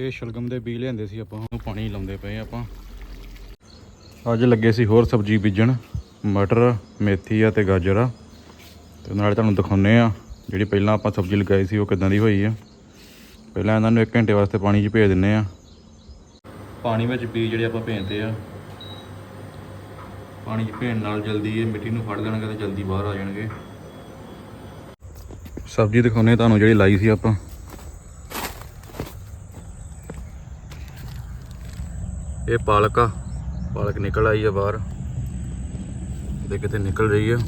ਇਹ ਸ਼ਲਗਮ ਦੇ ਬੀਜ ਲਿਆਂਦੇ ਸੀ ਆਪਾਂ, ਉਹਨੂੰ ਪਾਣੀ ਲਾਉਂਦੇ ਪਏ ਆਪਾਂ। ਅੱਜ ਲੱਗੇ ਸੀ ਹੋਰ ਸਬਜ਼ੀ ਬੀਜਣ, ਮਟਰ, ਮੇਥੀ ਆ ਤੇ ਗਾਜਰ ਆ। ਤੇ ਨਾਲੇ ਤੁਹਾਨੂੰ ਦਿਖਾਉਨੇ ਆ, ਜਿਹੜੀ ਪਹਿਲਾਂ ਆਪਾਂ ਸਬਜ਼ੀ ਲਗਾਈ ਸੀ, ਉਹ ਕਿਦਾਂ ਦੀ ਹੋਈ ਆ। ਪਹਿਲਾਂ ਇਹਨਾਂ ਨੂੰ 1 ਘੰਟੇ ਵਾਸਤੇ ਪਾਣੀ 'ਚ ਭੇਜ ਦਿੰਨੇ ਆ। ਪਾਣੀ ਵਿੱਚ ਬੀਜ ਜਿਹੜੇ ਆਪਾਂ ਭੇਜਦੇ ਆ, ਪਾਣੀ 'ਚ ਭੇਜਣ ਨਾਲ ਜਲਦੀ ਇਹ ਮਿੱਟੀ ਨੂੰ ਫੜ ਲੈਣਗੇ ਤੇ ਜਲਦੀ ਬਾਹਰ ਆ ਜਾਣਗੇ। ਸਬਜ਼ੀ ਦਿਖਾਉਨੇ ਤੁਹਾਨੂੰ ਜਿਹੜੀ ਲਾਈ ਸੀ ਆਪਾਂ। ਇਹ ਪਾਲਕ ਆ। ਪਾਲਕ ਨਿਕਲ ਆਈ ਆ ਬਾਹਰ। ਕਿਤੇ ਕਿਤੇ ਨਿਕਲ ਰਹੀ ਆ।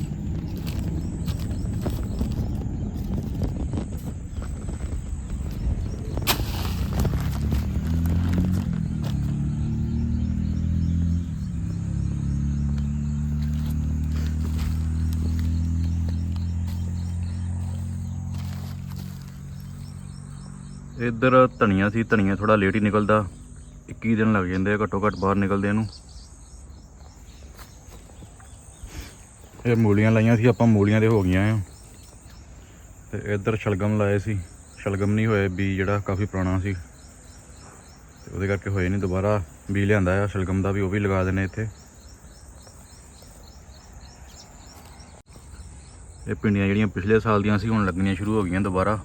ਇੱਧਰ ਧਨੀਆ ਸੀ। ਧਨੀਆ ਥੋੜਾ ਲੇਟ ਹੀ ਨਿਕਲਦਾ। 21 ਦਿਨ ਲੱਗ ਜਾਂਦੇ ਆ, ਘੱਟੋ ਘੱਟ ਬਾਹਰ ਨਿਕਲਦੇ ਇਹਨੂੰ ਇਹ ਮੂਲੀਆਂ ਲਾਈਆਂ ਸੀ, ਆਪਾਂ ਮੂਲੀਆਂ ਦੇ ਹੋ ਗਈਆਂ ਆ। ਤੇ ਇੱਧਰ ਸ਼ਲਗਮ ਲਾਏ ਸੀ। ਸ਼ਲਗਮ ਨਹੀਂ ਹੋਏ ਬੀ ਜਿਹੜਾ ਕਾਫੀ ਪੁਰਾਣਾ ਸੀ। ਤੇ ਉਹਦੇ ਕਰਕੇ ਹੋਏ ਨਹੀਂ ਦੁਬਾਰਾ। ਬੀ ਲਿਆਂਦਾ ਆ, ਸ਼ਲਗਮ ਦਾ ਵੀ ਉਹ ਵੀ ਲਗਾ ਦੇਣੇ ਇੱਥੇ। ਇਹ ਪਿੰਡੀਆਂ ਜਿਹੜੀਆਂ ਪਿਛਲੇ ਸਾਲ ਦੀਆਂ ਸੀ, ਹੁਣ ਲੱਗਣੀਆਂ ਸ਼ੁਰੂ ਹੋ ਗਈਆਂ ਦੁਬਾਰਾ।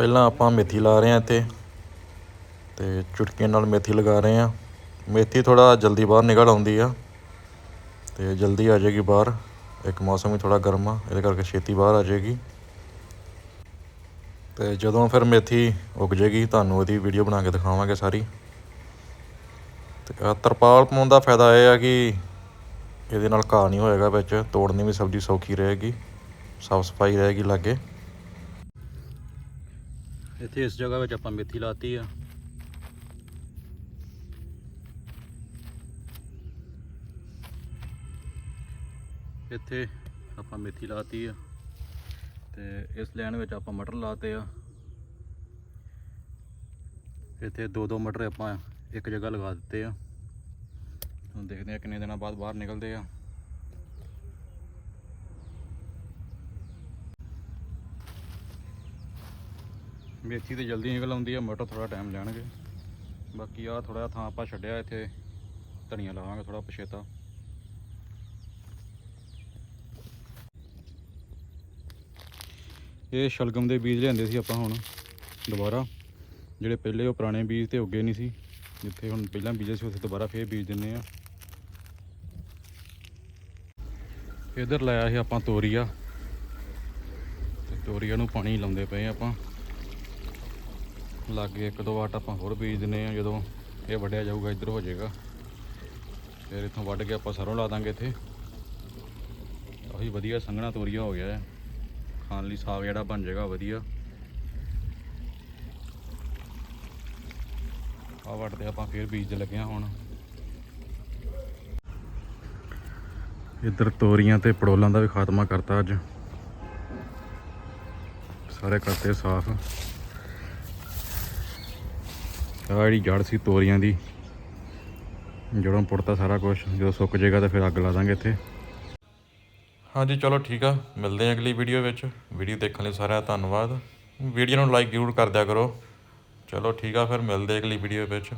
ਪਹਿਲਾਂ ਆਪਾਂ ਮੇਥੀ ਲਾ ਰਹੇ ਹਾਂ ਇੱਥੇ ਤੇ ਚੁਟਕੀਆਂ ਨਾਲ ਮੇਥੀ ਲਗਾ ਰਹੇ ਹਾਂ। ਮੇਥੀ ਥੋੜਾ ਜਲਦੀ ਬਾਹਰ ਨਿਕਲ ਆਉਂਦੀ ਆ ਤੇ ਜਲਦੀ ਆ ਜਾਏਗੀ ਬਾਹਰ। ਇੱਕ ਮੌਸਮ ਵੀ ਥੋੜਾ ਗਰਮ ਆ, ਇਹਦੇ ਕਰਕੇ ਛੇਤੀ ਬਾਹਰ ਆ ਜਾਏਗੀ। ਤੇ ਜਦੋਂ ਫਿਰ ਮੇਥੀ ਉੱਗ ਜਾਏਗੀ, ਤੁਹਾਨੂੰ ਉਹਦੀ ਵੀਡੀਓ ਬਣਾ ਕੇ ਦਿਖਾਵਾਂਗੇ ਸਾਰੀ। ਤੇ ਆਹ ਤਰਪਾਲ ਪਾਉਣ ਦਾ ਫਾਇਦਾ ਇਹ ਆ ਕਿ ਇਹਦੇ ਨਾਲ ਘਾਹ ਨਹੀਂ ਹੋਏਗਾ ਵਿੱਚ, ਤੋੜਨੀ ਵੀ ਸਬਜ਼ੀ ਸੌਖੀ ਰਹੇਗੀ, ਸਾਫ਼ ਸਫ਼ਾਈ ਰਹੇਗੀ ਲਾਗੇ। ਇੱਥੇ ਇਸ ਜਗ੍ਹਾ ਵਿੱਚ ਆਪਾਂ ਮੇਥੀ ਲਾਤੀ ਆ। ਇੱਥੇ ਆਪਾਂ ਮੇਥੀ ਲਾਤੀ ਆ ਤੇ ਇਸ ਲੈਣ ਵਿੱਚ ਆਪਾਂ ਮਟਰ ਲਾਤੇ ਆ। ਇੱਥੇ ਦੋ ਦੋ ਮਟਰ ਆਪਾਂ ਇੱਕ ਜਗ੍ਹਾ ਲਗਾ ਦਿੱਤੇ ਆ। ਹੁਣ ਦੇਖਦੇ ਆ ਕਿੰਨੇ ਦਿਨਾਂ ਬਾਅਦ ਬਾਹਰ ਨਿਕਲਦੇ ਆ। ਮੇਥੀ ਤੇ ਜਲਦੀ ਨਿਕਲ ਆਉਂਦੀ ਆ, ਮਟਰ ਥੋੜਾ ਟਾਈਮ ਲੈਣਗੇ। ਬਾਕੀ ਆ ਥੋੜਾ ਥਾਂ ਆਪਾਂ ਛੱਡਿਆ ਇੱਥੇ, ਧਨੀਆ ਲਾਵਾਂਗੇ ਥੋੜਾ ਪਛੇਤਾ। ਇਹ ਸ਼ਲਗਮ ਦੇ ਬੀਜ ਲਿਆਂਦੇ ਸੀ ਆਪਾਂ ਹੁਣ, ਦੁਬਾਰਾ। ਜਿਹੜੇ ਪਹਿਲੇ ਉਹ ਪੁਰਾਣੇ ਬੀਜ ਤੇ ਉੱਗੇ ਨਹੀਂ ਸੀ, ਜਿੱਥੇ ਹੁਣ ਪਹਿਲਾਂ ਬੀਜੇ ਸੀ, ਉੱਥੇ ਦੁਬਾਰਾ ਫੇਰ ਬੀਜ ਦਿੰਨੇ ਆ। ਇਧਰ ਲਾਇਆ ਸੀ ਆਪਾਂ ਤੋਰੀਆ। ਤੇ ਤੋਰੀਆ ਨੂੰ ਪਾਣੀ ਲਾਉਂਦੇ ਪਏ ਆਪਾਂ। ਲਾਗੇ ਇੱਕ ਦੋ ਵਾਟ ਆਪਾਂ ਹੋਰ ਬੀਜ ਦਿੰਨੇ ਆ ਜਦੋਂ ਇਹ ਵੱਢਿਆ ਜਾਊਗਾ, ਇੱਧਰ ਹੋ ਜਾਏਗਾ। ਫਿਰ ਇੱਥੋਂ ਵੱਢ ਕੇ ਆਪਾਂ ਸਰੋਂ ਲਾ ਦਾਂਗੇ ਇੱਥੇ। ਉਹੀ ਵਧੀਆ ਸੰਘਣਾ ਤੋਰੀਆ ਹੋ ਗਿਆ ਹੈ ਖਾਣ ਲਈ ਸਾਗ ਜਿਹੜਾ ਬਣ ਜਾਏਗਾ ਵਧੀਆ। ਆ ਵੱਢਦੇ ਆਪਾਂ ਫਿਰ ਬੀਜ ਲੱਗੇ ਆ ਹੁਣ। ਇੱਧਰ ਤੋਰੀਆਂ ਤੇ ਪੜੋਲਾਂ ਦਾ ਵੀ ਖਾਤਮਾ ਕਰਤਾ ਅੱਜ। ਸਾਰੇ ਕਰਤੇ ਸਾਫ਼। ਆਹ ਜਿਹੜੀ ਜੜ ਸੀ ਤੋਰੀਆਂ ਦੀ ਜੜੋਂ ਪੁੱਟਤਾ ਸਾਰਾ ਕੁਝ ਜਦੋਂ ਸੁੱਕ ਜਾਏਗਾ ਤਾਂ ਫਿਰ ਅੱਗ ਲਾ ਦਾਂਗੇ ਇੱਥੇ। ਹਾਂਜੀ, ਚਲੋ ਠੀਕ ਆ। ਮਿਲਦੇ ਹਾਂ ਅਗਲੀ ਵੀਡੀਓ ਵਿੱਚ। ਵੀਡੀਓ ਦੇਖਣ ਲਈ ਸਾਰਿਆਂ ਦਾ ਧੰਨਵਾਦ। ਵੀਡੀਓ ਨੂੰ ਲਾਈਕ ਜ਼ਰੂਰ ਕਰ ਦਿਆ ਕਰੋ। ਚਲੋ ਠੀਕ ਆ, ਫਿਰ ਮਿਲਦੇ ਅਗਲੀ ਵੀਡੀਓ ਵਿੱਚ।